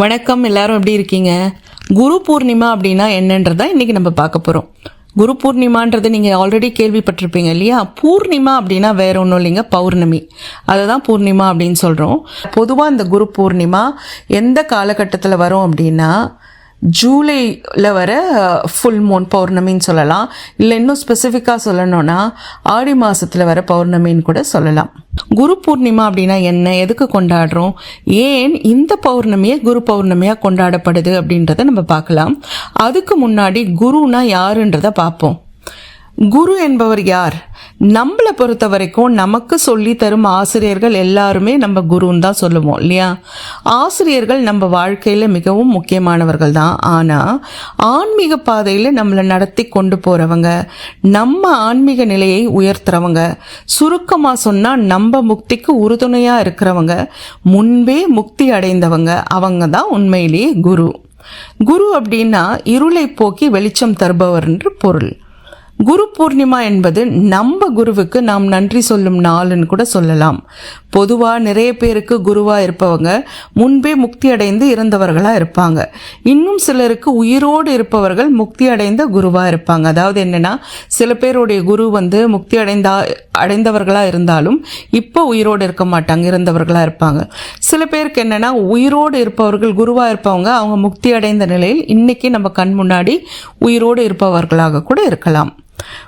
வணக்கம் எல்லாரும் எப்படி இருக்கீங்க? குரு பூர்ணிமா அப்படின்னா என்னன்றதா இன்றைக்கி நம்ம பார்க்க போகிறோம் குரு பூர்ணிமான்றது நீங்கள் ஆல்ரெடி கேள்விப்பட்டிருப்பீங்க இல்லையா? பூர்ணிமா அப்படின்னா வேற ஒன்றும் இல்லைங்க பௌர்ணமி. அதை தான் பூர்ணிமா அப்படின்னு சொல்கிறோம் பொதுவாக இந்த குரு பூர்ணிமா எந்த காலகட்டத்தில் வரும் அப்படின்னா ஜூலையில் வர ஃபுல் மூன் பௌர்ணமின்னு சொல்லலாம். இல்லை இன்னும் ஸ்பெசிஃபிக்காக சொல்லணும்னா ஆடி மாதத்தில் வர பௌர்ணமின்னு கூட சொல்லலாம். குரு பூர்ணிமா அப்படின்னா என்ன? எதுக்கு கொண்டாடுறோம்? ஏன் இந்த பௌர்ணமியை குரு பௌர்ணமியாக கொண்டாடப்படுது அப்படின்றத நம்ம பார்க்கலாம். அதுக்கு முன்னாடி குருனா யாருன்றதை பார்ப்போம். குரு என்பவர் யார்? நம்மளை பொறுத்த வரைக்கும் நமக்கு சொல்லி தரும் ஆசிரியர்கள் எல்லாருமே நம்ம குருன்னு தான் சொல்லுவோம் இல்லையா? ஆசிரியர்கள் நம்ம வாழ்க்கையில் மிகவும் முக்கியமானவர்கள் தான். ஆனால் ஆன்மீக பாதையில் நம்மளை நடத்தி கொண்டு போகிறவங்க நம்ம ஆன்மீக நிலையை உயர்த்துறவங்க சுருக்கமாக சொன்னால் நம்ம முக்திக்கு உறுதுணையாக இருக்கிறவங்க முன்பே முக்தி அடைந்தவங்க அவங்க தான் உண்மையிலேயே குரு. குரு அப்படின்னா இருளை போக்கி வெளிச்சம் தருபவர்ன்ற பொருள். குரு பூர்ணிமா என்பது நம்ம குருவுக்கு நாம் நன்றி சொல்லும் நாள்னு கூட சொல்லலாம். பொதுவாக நிறைய பேருக்கு குருவாக இருப்பவங்க முன்பே முக்தி அடைந்து இறந்தவர்களாக இருப்பாங்க. இன்னும் சிலருக்கு உயிரோடு இருப்பவர்கள் முக்தி அடைந்த குருவாக இருப்பாங்க. அதாவது என்னென்னா சில பேருடைய குரு வந்து முக்தி அடைந்தா அடைந்தவர்களாக இருந்தாலும் இப்போ உயிரோடு இருக்க மாட்டாங்க இறந்தவர்களாக இருப்பாங்க. சில பேருக்கு என்னென்னா உயிரோடு இருப்பவர்கள் குருவாக இருப்பவங்க அவங்க முக்தி அடைந்த நிலையில் இன்றைக்கி நம்ம கண் முன்னாடி உயிரோடு இருப்பவர்களாக கூட இருக்கலாம்.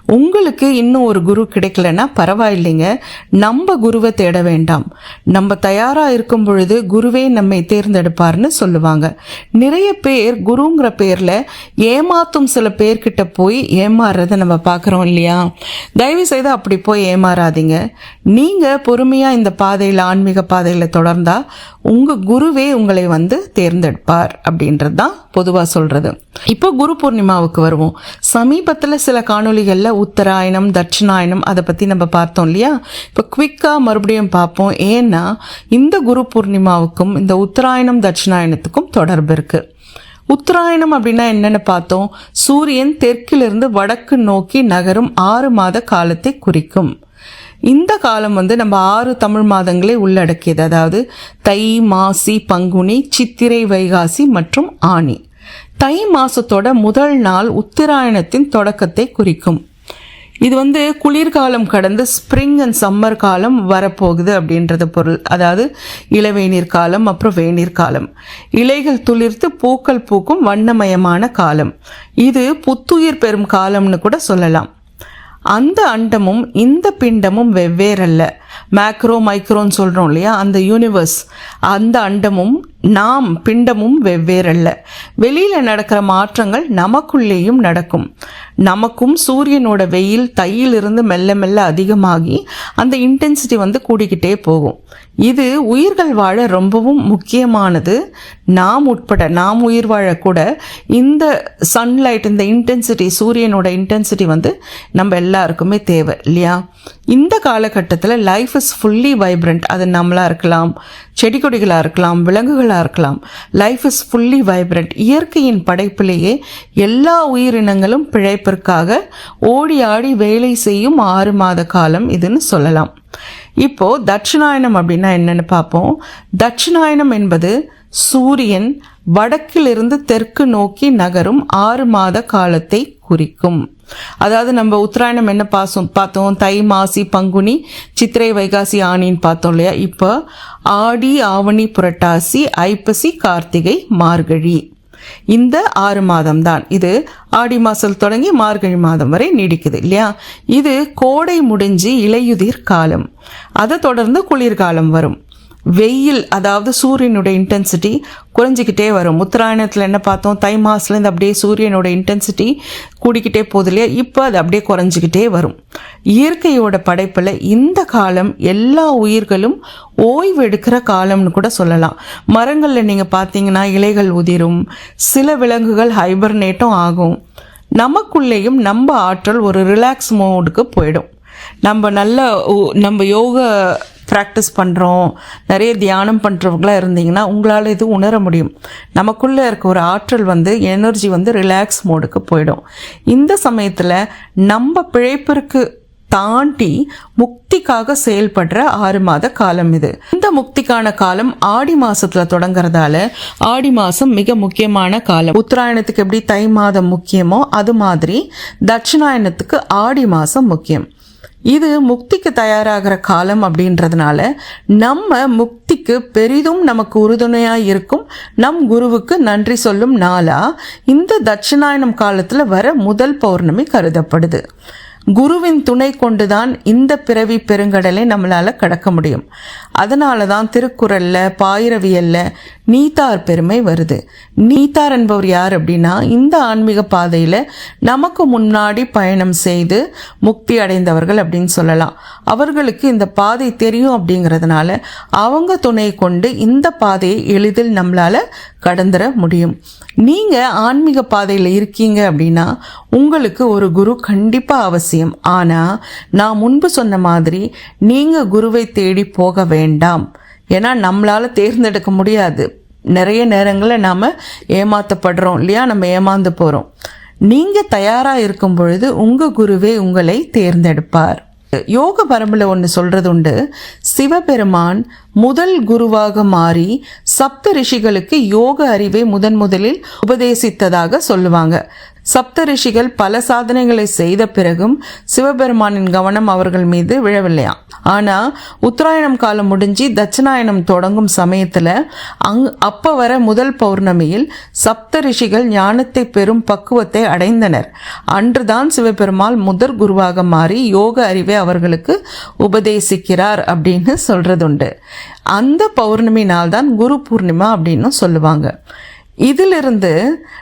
உங்களுக்கு இன்னும் ஒரு குரு கிடைக்கலன்னா பரவாயில்லைங்க. நம்ம குருவை தேட வேண்டாம். நம்ம தயாராக இருக்கும் பொழுது குருவே நம்மை தேர்ந்தெடுப்பார்னு சொல்லுவாங்க. நிறைய பேர் குருங்கிற பேரில் ஏமாத்தும் சில பேர்கிட்ட போய் ஏமாறுறதை நம்ம பார்க்குறோம் இல்லையா? தயவு செய்து அப்படி போய் ஏமாறாதீங்க. நீங்கள் பொறுமையாக இந்த பாதையில் ஆன்மீக பாதையில் தொடர்ந்தால் உங்கள் குருவே உங்களை வந்து தேர்ந்தெடுப்பார் அப்படின்றது தான் பொதுவாக சொல்கிறது இப்போ குரு பூர்ணிமாவுக்கு வருவோம். சமீபத்தில் சில காணொளிகளில் உத்தராயணம் தட்சிணாயணம் அதை பற்றி நம்ம பார்த்தோம் இல்லையா? இப்போ குவிக்காக மறுபடியும் பார்ப்போம். ஏன்னா இந்த குரு பூர்ணிமாவுக்கும் இந்த உத்தராயணம் தட்சிணாயணத்துக்கும் தொடர்பு இருக்குது உத்தராயணம் அப்படின்னா என்னென்னு பார்த்தோம். சூரியன் தெற்கிலிருந்து வடக்கு நோக்கி நகரும் ஆறு மாத காலத்தை குறிக்கும். இந்த காலம் வந்து நம்ம ஆறு தமிழ் மாதங்களை உள்ளடக்கியது. அதாவது தை மாசி பங்குனி சித்திரை வைகாசி மற்றும் ஆணி தை மாசத்தோட முதல் நாள் உத்தராயணத்தின் தொடக்கத்தை குறிக்கும். இது வந்து குளிர்காலம் கடந்து ஸ்ப்ரிங் அண்ட் சம்மர் காலம் வரப்போகுது அப்படின்றது பொருள். அதாவது இளவேநீர் காலம் அப்புறம் வேநீர் காலம். இலைகள் துளிர்த்து பூக்கள் பூக்கும் வண்ணமயமான காலம். இது புத்துயிர் பெறும் காலம்னு கூட சொல்லலாம். அந்த அண்டமும் இந்த பிண்டமும் வெவ்வேறல்ல. மேக்ரோ மைக்ரோன்னு சொல்கிறோம் இல்லையா? அந்த யூனிவர்ஸ் அந்த அண்டமும் நாம் பிண்டமும் வெவ்வேறல்ல. வெளியில் நடக்கிற மாற்றங்கள் நமக்குள்ளேயும் நடக்கும். நமக்கும் சூரியனோட வெயில் தையிலிருந்து மெல்ல மெல்ல அதிகமாகி அந்த இன்டென்சிட்டி வந்து கூடிக்கிட்டே போகும். இது உயிர்கள் வாழ ரொம்பவும் முக்கியமானது. நாம் உட்பட நாம் உயிர் வாழக்கூட இந்த சன்லைட் இந்த இன்டென்சிட்டி சூரியனோட இன்டென்சிட்டி வந்து நம்ம எல்லாருக்குமே தேவை இல்லையா? இந்த காலகட்டத்தில் லைஃப் இஸ் ஃபுல்லி வைப்ரண்ட் அது நம்மளாக இருக்கலாம் செடி கொடிகளாக இருக்கலாம் விலங்குகளாக இருக்கலாம். லைஃப் இஸ் ஃபுல்லி வைப்ரண்ட் இயற்கையின் படைப்பிலேயே எல்லா உயிரினங்களும் பிழைப்பிற்காக ஓடி ஆடி வேலை செய்யும் ஆறு மாத காலம் இதுன்னு சொல்லலாம். இப்போ தட்சிணாயனம் அப்படின்னா என்னென்னு பார்ப்போம். தட்சிணாயனம் என்பது சூரியன் வடக்கிலிருந்து தெற்கு நோக்கி நகரும் ஆறு மாத காலத்தை குறிக்கும். அதாவது நம்ம உத்தராயணம் என்ன பாசம் பார்த்தோம்? தை மாசி பங்குனி சித்திரை வைகாசி ஆணின்னு பார்த்தோம் இல்லையா? இப்போ ஆடி ஆவணி புரட்டாசி ஐப்பசி கார்த்திகை மார்கழி. இந்த ஆறு மாதம் தான் இது ஆடி மாதம் தொடங்கி மார்கழி மாதம் வரை நீடிக்குது இல்லையா? இது கோடை முடிஞ்சு இலையுதிர் காலம். அதை தொடர்ந்து குளிர்காலம் வரும். வெயில் அதாவது சூரியனுடைய இன்டென்சிட்டி குறைஞ்சிக்கிட்டே வரும். உத்தராயணத்தில் என்ன பார்த்தோம்? தை மாதத்துலேருந்து அப்படியே சூரியனோட இன்டென்சிட்டி கூடிக்கிட்டே போகுது இல்லையா? இப்போ அது அப்படியே குறைஞ்சிக்கிட்டே வரும். இயற்கையோட படைப்பில் இந்த காலம் எல்லா உயிர்களும் ஓய்வு எடுக்கிற காலம்னு கூட சொல்லலாம். மரங்களில் நீங்கள் பார்த்தீங்கன்னா இலைகள் உதிரும் சில விலங்குகள் ஹைபர்னேட்டும் ஆகும். நமக்குள்ளேயும் நம்ம ஆற்றல் ஒரு ரிலாக்ஸ் மோடுக்கு போயிடும். நம்ம நல்ல நம்ம யோகா ப்ராக்டிஸ் பண்ணுறோம் நிறைய தியானம் பண்ணுறவங்களாம் இருந்தீங்கன்னா உங்களால் இது உணர முடியும். நமக்குள்ளே இருக்க ஒரு ஆற்றல் வந்து எனர்ஜி வந்து ரிலாக்ஸ் மோடுக்கு போயிடும். இந்த சமயத்தில் நம்ம பிழைப்பிற்கு தாண்டி முக்திக்காக செயல்படுற ஆறு மாத காலம் இது. இந்த முக்திக்கான காலம் ஆடி மாசத்துல தொடங்குறதால ஆடி மாசம் மிக முக்கியமான காலம். உத்தராயணத்துக்கு எப்படி தை மாதம் முக்கியமோ அது மாதிரி தட்சிணாயணத்துக்கு ஆடி மாசம் முக்கியம். இது முக்திக்கு தயாராகிற காலம் அப்படின்றதுனால நம்ம முக்திக்கு பெரிதும் நமக்கு உறுதுணையாக இருக்கும். நம் குருவுக்கு நன்றி சொல்லும் நாளா இந்த தட்சிணாயனம் காலத்தில் வர முதல் பௌர்ணமி கருதப்படுது. குருவின் துணை கொண்டுதான் இந்த பிறவி பெருங்கடலை நம்மளால் கடக்க முடியும். அதனால தான் திருக்குறளில் பாயிரவியல்ல நீத்தார் பெருமை வருது. நீத்தார் என்பவர் யார் அப்படின்னா இந்த ஆன்மீக பாதையில் நமக்கு முன்னாடி பயணம் செய்து முக்தி அடைந்தவர்கள் அப்படின்னு சொல்லலாம். அவர்களுக்கு இந்த பாதை தெரியும் அப்படிங்கிறதுனால அவங்க துணை கொண்டு இந்த பாதையை எளிதில் நம்மளால கடந்துட முடியும். நீங்கள் ஆன்மீக பாதையில் இருக்கீங்க அப்படின்னா உங்களுக்கு ஒரு குரு கண்டிப்பாக அவசியம். ஆனால் நான் முன்பு சொன்ன மாதிரி நீங்கள் குருவை தேடி போக வேண்டாம். ஏன்னா நம்மளால் தேர்ந்தெடுக்க முடியாது. நிறைய நேரங்களில் நாம் ஏமாற்றப்படுறோம் இல்லையா? நம்ம ஏமாந்து போகிறோம் நீங்கள் தயாராக இருக்கும் பொழுது உங்கள் குருவே உங்களை தேர்ந்தெடுப்பார். யோக பரம்பில் ஒன்று சொல்றது உண்டு. சிவபெருமான் முதல் குருவாக மாறி சப்த ரிஷிகளுக்கு யோக அறிவை முதன் முதலில் உபதேசித்ததாக சொல்லுவாங்க. சப்த ரிஷிகள் பல சாதனைகளை செய்த பிறகும் சிவபெருமானின் கவனம் அவர்கள் மீது விழவில்லையாம் ஆனா உத்தராயணம் காலம் முடிஞ்சு தட்சிணாயனம் தொடங்கும் சமயத்துல அங் அப்ப வர முதல் பௌர்ணமியில் சப்த ரிஷிகள் ஞானத்தை பெறும் பக்குவத்தை அடைந்தனர். அன்றுதான் சிவபெருமாள் முதற் குருவாக மாறி யோக அறிவை அவர்களுக்கு உபதேசிக்கிறார் அப்படின்னு சொல்றதுண்டு. அந்த பௌர்ணமி நாள் தான் குரு பூர்ணிமா அப்படின்னு சொல்லுவாங்க. இதிலிருந்து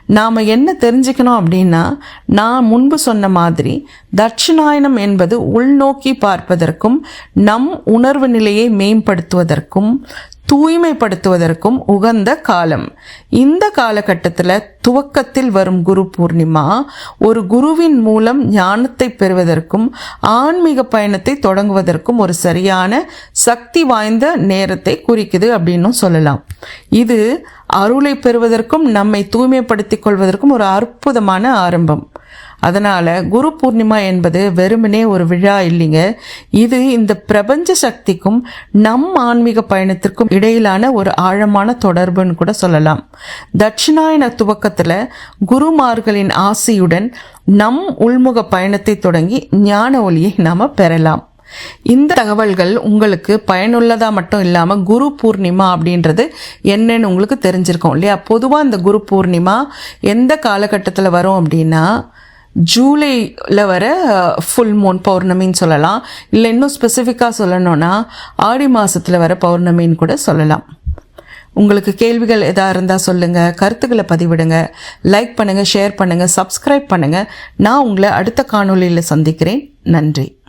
நாம் என்ன தெரிஞ்சுக்கணும் அப்படின்னா நான் முன்பு சொன்ன மாதிரி தட்சிணாயனம் என்பது உள்நோக்கி பார்ப்பதற்கும் நம் உணர்வு நிலையை மேம்படுத்துவதற்கும் தூய்மைப்படுத்துவதற்கும் உகந்த காலம். இந்த காலகட்டத்தில் துவக்கத்தில் வரும் குரு பூர்ணிமா ஒரு குருவின் மூலம் ஞானத்தை பெறுவதற்கும் ஆன்மீக பயணத்தை தொடங்குவதற்கும் ஒரு சரியான சக்தி வாய்ந்த நேரத்தை குறிக்குது அப்படின்னும் சொல்லலாம். இது அருளை பெறுவதற்கும் நம்மை தூய்மைப்படுத்திக் கொள்வதற்கும் ஒரு அற்புதமான ஆரம்பம். அதனால் குரு பூர்ணிமா என்பது வெறுமனே ஒரு விழா இல்லைங்க. இது இந்த பிரபஞ்ச சக்திக்கும் நம் ஆன்மீக பயணத்திற்கும் இடையிலான ஒரு ஆழமான தொடர்புன்னு கூட சொல்லலாம். தட்சிணாயன துவக்கத்தில் குருமார்களின் ஆசையுடன் நம் உள்முக பயணத்தை தொடங்கி ஞான ஒளியை நாம் பெறலாம். இந்த தகவல்கள் உங்களுக்கு பயனுள்ளதாக மட்டும் இல்லாமல் குரு பூர்ணிமா அப்படின்றது என்னன்னு உங்களுக்கு தெரிஞ்சிருக்கும் இல்லையா? பொதுவாக இந்த குரு பூர்ணிமா எந்த காலகட்டத்தில் வரும் அப்படின்னா ஜூலையில் வர ஃபுல் மூன் பௌர்ணமின்னு சொல்லலாம். இல்லை இன்னும் ஸ்பெசிஃபிக்காக சொல்லணும்னா ஆடி மாதத்தில் வர பௌர்ணமின்னு கூட சொல்லலாம். உங்களுக்கு கேள்விகள் எதாக இருந்தால் சொல்லுங்கள் கருத்துக்களை பதிவிடுங்க லைக் பண்ணுங்கள் ஷேர் பண்ணுங்கள் சப்ஸ்கிரைப் பண்ணுங்கள் நான் உங்களை அடுத்த காணொளியில் சந்திக்கிறேன். நன்றி.